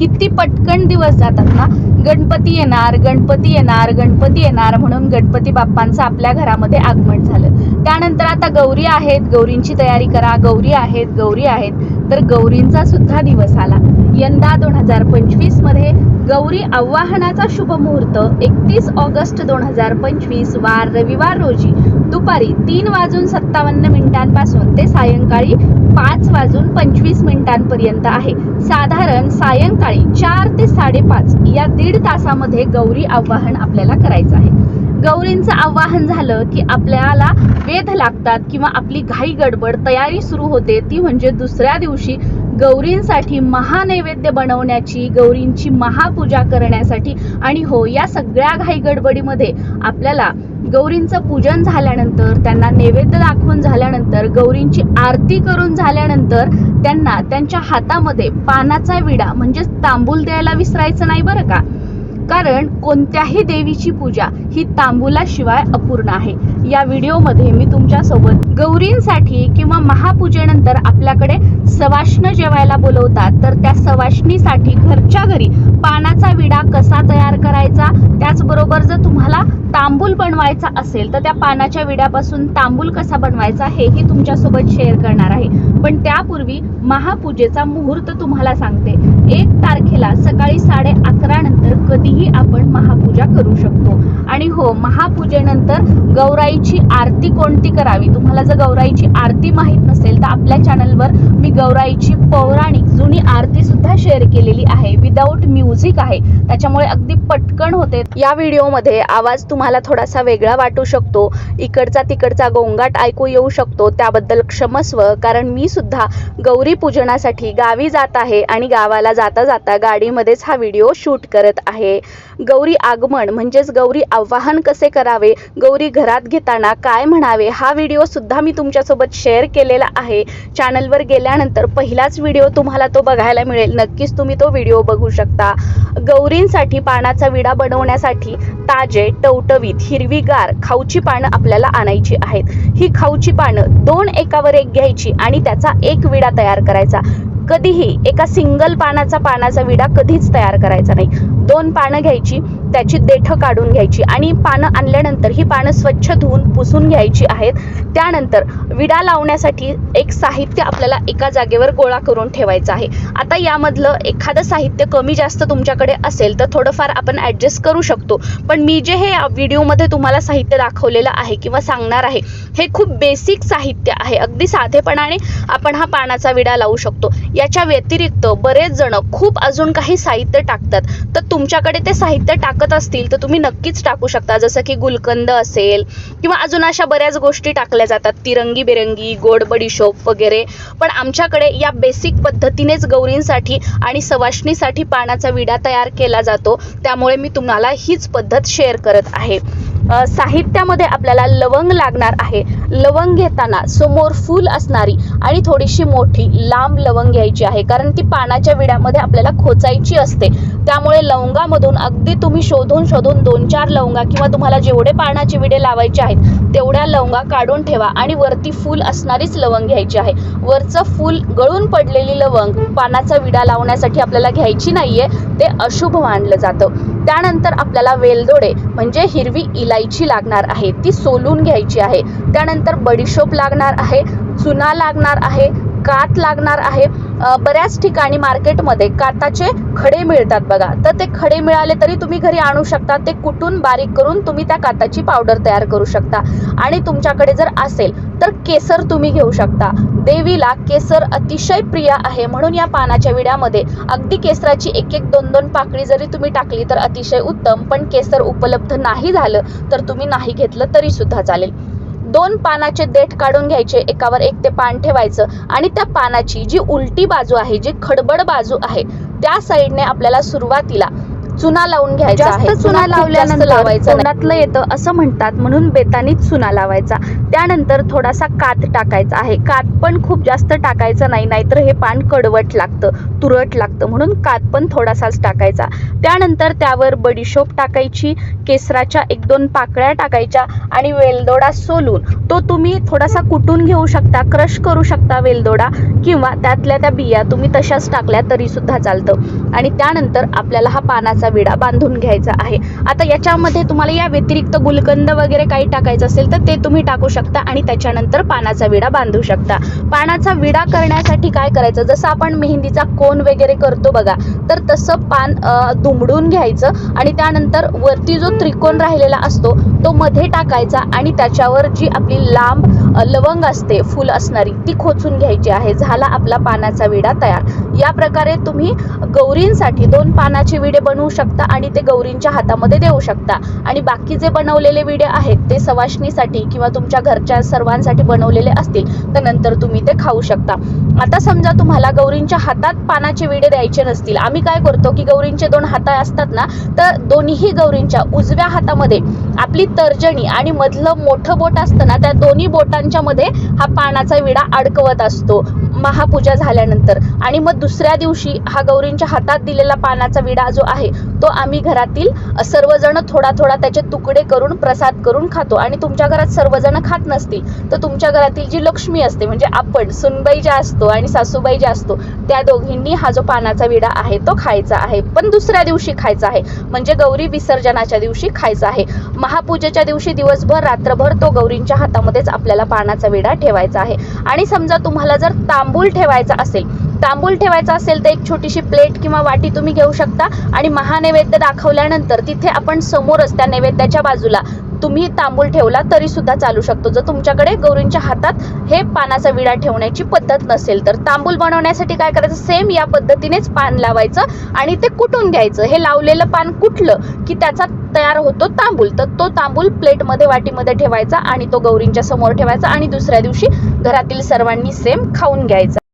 किती पटकन दिवस जातात ना? गणपती येणार गणपती येणार गणपती येणार म्हणून गणपती बाप्पांचं आपल्या घरामध्ये आगमन झालं. त्यानंतर आता गौरी आहेत गौरींची तयारी करा गौरी आहेत गौरी आहेत. तर गौरींचा सुद्धा दिवस आला. यंदा दोन हजार पंचवीसमध्ये गौरी आव्हानाचा शुभ मुहूर्त एकतीस ऑगस्ट दोन हजार पंचवीस वार रविवार रोजी. दुपारी तीन वाजून सत्तावन्न मिनिटांपासून ते सायंकाळी पाच वाजून पंचवीस मिनिटांपर्यंत आहे. साधारण सायंकाळी चार ते साडेपाच या दीड दीड तासामध्ये गौरी आवाहन आपल्याला करायचं आहे. गौरींचं आवाहन झालं की आपल्याला वेध लागतात किंवा आपली घाई गडबड तयारी सुरू होते ती म्हणजे दुसऱ्या दिवशी गौरींसाठी महानैवेद्य बनवण्याची गौरींची महापूजा करण्यासाठी आणि हो या सगळ्या घाई गडबडीमध्ये आपल्याला गौरींचं पूजन झाल्यानंतर त्यांना नैवेद्य दाखवून झाल्यानंतर गौरींची आरती करून झाल्यानंतर त्यांना त्यांच्या हातामध्ये पानाचा विडा म्हणजेच तांबूल द्यायला विसरायचं नाही बरं का? कारण कोणत्याही देवीची पूजा ही तांबुलाशिवाय अपूर्ण आहे. या व्हिडिओमध्ये मी तुमच्यासोबत गौरींसाठी किंवा महापूजेनंतर आपल्याकडे सवाष्ण जेवायला बोलवतात. तर त्या सवाष्णीसाठी घरच्या घरी पानाचा विडा कसा तयार करायचा? त्याचबरोबर जर तुम्हाला तांबूल बनवायचा असेल तर त्या पानाच्या विड्यापासून तांबूल कसा बनवायचा हेही तुमच्यासोबत शेअर करणार आहे. पण त्यापूर्वी महापूजेचा मुहूर्त तुम्हाला सांगते. एक तारखेला सकाळी कधीही आपण महापूजा करू शकतो. आणि हो महापूजेनंतर गौराईची आरती कोणती करावी? तुम्हाला जर गौराईची आरती माहीत नसेल तर आपल्या चॅनलवर मी गौराईची पौराणिक जुनी आरती सुद्धा शेअर केलेली आहे. विदाऊट म्युझिक आहे. त्याच्यामुळे अगदी पटकन होते. या व्हिडिओमध्ये आवाज तुम्हाला थोडासा वेगळा वाटू शकतो. इकडचा तिकडचा गोंगाट ऐकू येऊ शकतो. त्याबद्दल क्षमस्व कारण मी सुद्धा गौरी पूजनासाठी गावी जात आहे आणि गावाला जाता जाता गाडीमध्येच हा व्हिडिओ शूट करत आहे. गौरी आगमन म्हणजेच गौरी आवाहन कसे करावे गौरी घरात घेताना काय म्हणावे हा व्हिडिओ सुद्धा मी तुमच्यासोबत शेअर केलेला आहे. चॅनलवर गेल्यानंतर पहिलाच व्हिडिओ तुम्हाला तो बघायला मिळेल. नक्कीच तुम्ही तो व्हिडिओ बघू शकता. गौरींसाठी पानाचा विडा बनवण्यासाठी ताजे टवटवीत हिरवीगार खाऊची पानं आपल्याला आणायची आहेत. ही खाऊची पानं दोन एकावर एक घ्यायची आणि त्याचा एक विडा तयार करायचा. कधीही एका सिंगल पानाचा पानाचा विडा कधीच तयार करायचा नाही. दोन पानं घ्यायची. त्याची देठं काढून घ्यायची आणि पानं आणल्यानंतर ही पानं स्वच्छ धुवून पुसून घ्यायची आहेत. त्यानंतर विडा लावण्यासाठी एक साहित्य आपल्याला एका जागेवर गोळा करून ठेवायचं आहे. आता यामधलं एखादं साहित्य कमी जास्त तुमच्याकडे असेल तर थोडंफार आपण ॲडजस्ट करू शकतो. पण मी जे हे व्हिडिओमध्ये तुम्हाला साहित्य दाखवलेलं आहे किंवा सांगणार आहे हे खूप बेसिक साहित्य आहे. अगदी साधेपणाने आपण हा पानाचा विडा लावू शकतो. याच्या व्यतिरिक्त बरेच जण खूप अजून काही साहित्य टाकतात. तर तुमच्याकडे ते साहित्य टाकत असतील तर तुम्ही नक्कीच टाकू शकता. जसं की गुलकंद असेल किंवा अजून अशा बऱ्याच गोष्टी टाकल्या जातात. तिरंगी बिरंगी गोड बडीशोप वगैरे. पण आमच्याकडे या बेसिक पद्धतीनेच गौरींसाठी आणि सवाशणीसाठी पानाचा विडा तयार केला जातो. त्यामुळे मी तुम्हाला हीच पद्धत शेअर करत आहे. साहित्यामध्ये आपल्याला लवंग लागणार आहे. लवंग घेताना समोर फूल असणारी आणि थोडीशी मोठी लांब लवंग घ्यायची आहे. कारण ती पानाच्या विड्यामध्ये आपल्याला खोचायची असते. त्यामुळे लवंगामधून अगदी तुम्ही शोधून शोधून दोन चार लवंगा किंवा तुम्हाला जेवढे पानाचे विडे लावायचे आहेत तेवढ्या लवंगा काढून ठेवा आणि वरती फूल असणारीच लवंग घ्यायची आहे. वरचं फूल गळून पडलेली लवंग पानाचा विडा लावण्यासाठी आपल्याला घ्यायची नाहीये. ते अशुभ मानलं जातं. त्यानंतर आपल्याला वेलदोडे म्हणजे हिरवी इलायची लागणार आहे ती सोलून घ्यायची आहे. त्यानंतर बडीशोप लागणार आहे चुना लागणार आहे कात लागणार आहे. बऱ्याच ठिकाणी मार्केटमध्ये काताचे खडे मिळतात बघा. तर ते खडे मिळाले तरी तुम्ही घरी आणू शकता. ते कुटून बारीक करून तुम्ही त्या काताची पावडर तयार करू शकता. आणि तुमच्याकडे जर असेल तर केसर तुम्ही घेऊ शकता. देवीला केसर अतिशय प्रिय आहे. म्हणून या पानाच्या विड्यामध्ये अगदी केसराची एक एक दोन दोन पाकळी जरी तुम्ही टाकली तर अतिशय उत्तम. पण केसर उपलब्ध नाही झालं तर तुम्ही नाही घेतलं तरी सुद्धा चालेल. दोन पानाचे देठ काढून घ्यायचे एकावर एक ते पान ठेवायचं आणि त्या पानाची जी उलटी बाजू आहे जी खडबड बाजू आहे त्या साईडने आपल्याला सुरुवातीला चुना लावून घ्यायचा जास्त चुना लावल्यानंतर. तोंडातलं येतं असं म्हणतात म्हणून बेतानीच चुना लावायचा. त्यानंतर थोडासा कात टाकायचा आहे. कात पण खूप जास्त टाकायचं नाही नाहीतर हे पान कडवट लागतं तुरट लागतं म्हणून कात पण थोडासाच टाकायचा. त्यानंतर त्यावर बडीशोप टाकायची केसराच्या एक दोन पाकळ्या टाकायच्या आणि वेलदोडा सोलून तो तुम्ही थोडासा कुटून घेऊ शकता क्रश करू शकता वेलदोडा किंवा त्यातल्या त्या बिया तुम्ही तशाच टाकल्या तरी सुद्धा चालतं. आणि त्यानंतर आपल्याला हा पानाचा विडा बांधून घ्यायचा आहे. आता याच्यामध्ये तुम्हाला या व्यतिरिक्त गुलकंद वगैरे काही टाकायचं असेल तर ते तुम्ही टाकू शकता आणि त्याच्यानंतर पानाचा विडा बांधू शकता. पानाचा विडा करण्यासाठी काय करायचं? जसं आपण मेहंदीचा कोन वगैरे करतो बघा तर तसं पान दुमडून घ्यायचं आणि त्यानंतर वरती जो त्रिकोण राहिलेला असतो तो मध्ये टाकायचा आणि त्याच्यावर जी आपली लांब लवंग असते फुल असणारी ती खोचून घ्यायची आहे. झाला आपला पानाचा विडा तयार. या प्रकारे तुम्ही गौरींसाठी दोन पानाचे विडे बनवू शकता आणि ते गौरींच्या हातामध्ये देऊ शकता. आणि बाकी जे बनवलेले विडे आहेत ते सवाशणीसाठी किंवा तुमच्या घरच्या सर्वांसाठी बनवलेले असतील तर नंतर तुम्ही ते खाऊ शकता. आता समजा तुम्हाला गौरींच्या हातात पानाचे विडे द्यायचे नसतील. आम्ही काय करतो की गौरींचे दोन हात असतात ना तर दोन्हीही गौरींच्या उजव्या हातामध्ये आपली तर्जनी आणि मधलं मोठं बोट असतं ना त्या दोन्ही बोटांच्या मध्ये हा पानाचा विडा अडकवत असतो. महापूजा झाल्यानंतर. आणि मग दुसऱ्या दिवशी हा गौरींच्या हातात दिलेला पानाचा विडा जो आहे तो आम्ही घरातील सर्वजण थोडा थोडा त्याचे तुकडे करून प्रसाद करून खातो. आणि तुमच्या घरात सर्वजण खात नसतील तर तुमच्या घरातील जी लक्ष्मी असते म्हणजे आपण सुनबाई ज्या असतो आणि सासूबाई ज्या असतो त्या दोघींनी हा जो पानाचा विडा आहे तो खायचा आहे. पण दुसऱ्या दिवशी खायचा आहे. म्हणजे गौरी विसर्जनाच्या दिवशी खायचा आहे. महापूजेच्या दिवशी दिवसभर रात्रभर तो गौरींच्या हातामध्येच आपल्याला पानाचा विडा ठेवायचा आहे. आणि समजा तुम्हाला जर ताम तांबूल ठेवायचा असेल. तांबूल ठेवायचा असेल तर एक छोटीशी प्लेट किंवा वाटी तुम्ही घेऊ शकता. आणि महानैवेद्य दाखवल्यानंतर तिथे आपण समोरच त्या नैवेद्याच्या बाजूला तुम्ही तांबूल ठेवला तरी सुद्धा चालू शकतो. जर तुमच्याकडे गौरींच्या हातात हे पानाचा विडा ठेवण्याची पद्धत नसेल तर तांबूल बनवण्यासाठी काय करायचं? सेम या पद्धतीनेच पान लावायचं आणि ते कुटून घ्यायचं. हे लावलेलं पान कुठलं की त्याचा तयार होतो तांबूल. तर तो तांबूल प्लेटमध्ये वाटीमध्ये ठेवायचा आणि तो गौरींच्या समोर ठेवायचा आणि दुसऱ्या दिवशी घरातील सर्वांनी सेम खाऊन घ्यायचा.